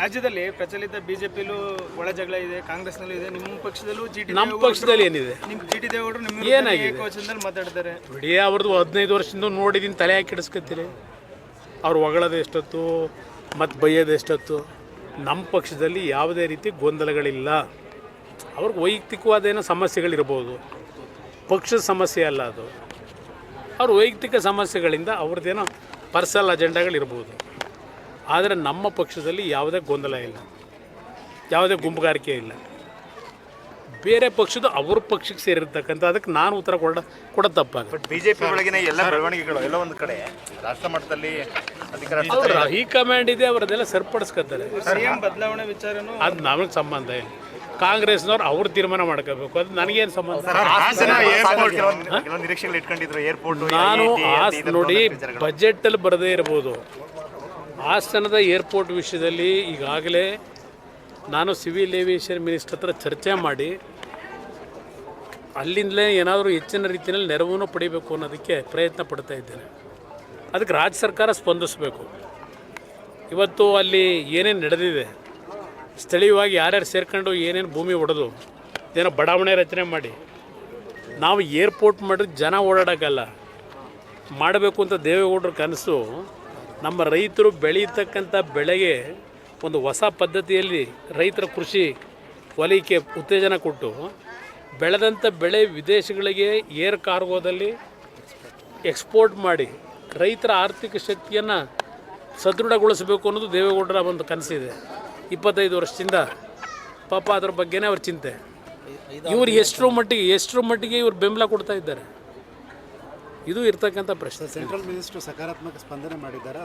ರಾಜ್ಯದಲ್ಲಿ ಪ್ರಚಲಿತ ಬಿಜೆಪಿಲೂ ಒಳ ಜಗಳ ಇದೆ ಕಾಂಗ್ರೆಸ್ನಲ್ಲೂ ಇದೆ. ನಿಮ್ಮ ಪಕ್ಷದಲ್ಲೂ ಜಿ ಟಿ ನಮ್ಮ ಪಕ್ಷದಲ್ಲಿ ಏನಿದೆ? ನಿಮ್ ಜಿ ಟಿ ದೇವೇಗೌಡರು ನಿಮ್ಮ ಏನಾಗಿದೆ? ಮಾತಾಡ್ತಾರೆ. ಬಿಡಿ ಅವ್ರದ್ದು ಹದಿನೈದು ವರ್ಷದಿಂದ ನೋಡಿದೀನಿ ತಲೆ ಹಾಕಿ ಕೆಡಿಸ್ಕೊತೀರಿ? ಅವ್ರು ಹೊಗಳೋದು ಎಷ್ಟೊತ್ತು ಮತ್ತು ಬೈಯೋದು ಎಷ್ಟೊತ್ತು? ನಮ್ಮ ಪಕ್ಷದಲ್ಲಿ ಯಾವುದೇ ರೀತಿ ಗೊಂದಲಗಳಿಲ್ಲ. ಅವ್ರಿಗೆ ವೈಯಕ್ತಿಕವಾದ ಏನೋ ಸಮಸ್ಯೆಗಳಿರ್ಬೋದು. ಪಕ್ಷದ ಸಮಸ್ಯೆ ಅಲ್ಲ ಅದು. ಅವ್ರ ವೈಯಕ್ತಿಕ ಸಮಸ್ಯೆಗಳಿಂದ ಅವ್ರದ್ದೇನೋ ಪರ್ಸನಲ್ ಅಜೆಂಡಾಗಳಿರ್ಬೋದು. ಆದರೆ ನಮ್ಮ ಪಕ್ಷದಲ್ಲಿ ಯಾವುದೇ ಗೊಂದಲ ಇಲ್ಲ. ಯಾವುದೇ ಗುಂಪುಗಾರಿಕೆ ಇಲ್ಲ. ಬೇರೆ ಪಕ್ಷದ ಅವ್ರ ಪಕ್ಷಕ್ಕೆ ಸೇರಿರ್ತಕ್ಕಂಥ ಅದಕ್ಕೆ ನಾನು ಉತ್ತರ ಕೊಡ ಕೊಡೋದು ತಪ್ಪಾಗ ಬಟ್ ಬಿಜೆಪಿ ಒಳಗಿನ ಎಲ್ಲ ಬೆಳವಣಿಗೆಗಳು ಎಲ್ಲ ಒಂದು ಕಡೆ ರಾಷ್ಟ್ರ ಮಟ್ಟದಲ್ಲಿ ಅಧಿಕಾರ ಅವ್ರ ಹೈಕಮಾಂಡ್ ಇದೆ ಅವರದೆಲ್ಲ ಸರಿಪಡಿಸ್ಕೊತಾರೆ. ಸಿಎಂ ಬದಲಾವಣೆ ವಿಚಾರನೂ ಅದು ನಮಗೆ ಸಂಬಂಧ ಇಲ್ಲ. ಕಾಂಗ್ರೆಸ್ನವ್ರು ಅವ್ರ ತೀರ್ಮಾನ ಮಾಡ್ಕೋಬೇಕು. ಅದು ನನಗೇನು ಸಂಬಂಧ ನಾನು ಆಸ್ ನೋಡಿ ಬಜೆಟಲ್ಲಿ ಬರದೇ ಇರ್ಬೋದು. ಹಾಸನದ ಏರ್ಪೋರ್ಟ್ ವಿಷಯದಲ್ಲಿ ಈಗಾಗಲೇ ನಾನು ಸಿವಿಲ್ ಏವಿಯೇಷನ್ ಮಿನಿಸ್ಟರ್ ಹತ್ರ ಚರ್ಚೆ ಮಾಡಿ, ಅಲ್ಲಿಂದಲೇ ಏನಾದರೂ ಹೆಚ್ಚಿನ ರೀತಿಯಲ್ಲಿ ನೆರವನ್ನು ಪಡಿಬೇಕು ಅನ್ನೋದಕ್ಕೆ ಪ್ರಯತ್ನ ಪಡ್ತಾ ಇದ್ದೇನೆ. ಅದಕ್ಕೆ ರಾಜ್ಯ ಸರ್ಕಾರ ಸ್ಪಂದಿಸಬೇಕು. ಇವತ್ತು ಅಲ್ಲಿ ಏನೇನು ನಡೆದಿದೆ, ಸ್ಥಳೀಯವಾಗಿ ಯಾರ್ಯಾರು ಸೇರ್ಕೊಂಡು ಏನೇನು ಭೂಮಿ ಒಡೆದು ಏನೋ ಬಡಾವಣೆ ರಚನೆ ಮಾಡಿ, ನಾವು ಏರ್ಪೋರ್ಟ್ ಮಾಡಿದ್ರೆ ಜನ ಓಡಾಡೋಕ್ಕಲ್ಲ, ಮಾಡಬೇಕು ಅಂತ ದೇವೇಗೌಡರ ಕನಸು ನಮ್ಮ ರೈತರು ಬೆಳೀತಕ್ಕಂಥ ಬೆಳೆಗೆ ಒಂದು ಹೊಸ ಪದ್ಧತಿಯಲ್ಲಿ ರೈತರ ಕೃಷಿ ವಲಯಕ್ಕೆ ಉತ್ತೇಜನ ಕೊಟ್ಟು ಬೆಳೆದಂಥ ಬೆಳೆ ವಿದೇಶಗಳಿಗೆ ಏರ್ ಕಾರ್ಗೋದಲ್ಲಿ ಎಕ್ಸ್ಪೋರ್ಟ್ ಮಾಡಿ ರೈತರ ಆರ್ಥಿಕ ಶಕ್ತಿಯನ್ನು ಸದೃಢಗೊಳಿಸಬೇಕು ಅನ್ನೋದು ದೇವೇಗೌಡರ ಒಂದು ಕನಸಿದೆ. ಇಪ್ಪತ್ತೈದು ವರ್ಷದಿಂದ ಪಾಪ ಅದ್ರ ಬಗ್ಗೆನೇ ಅವ್ರ ಚಿಂತೆ. ಇವರು ಎಷ್ಟರ ಮಟ್ಟಿಗೆ ಎಷ್ಟರ ಮಟ್ಟಿಗೆ ಇವರು ಬೆಂಬಲ ಕೊಡ್ತಾ ಇದ್ದಾರೆ? ಇದು ಇರ್ತಕ್ಕಂಥ ಪ್ರಶ್ನೆ. ಸೆಂಟ್ರಲ್ ಮಿನಿಸ್ಟರ್ ಸಕಾರಾತ್ಮಕ ಸ್ಪಂದನೆ ಮಾಡಿದ್ದಾರೆ?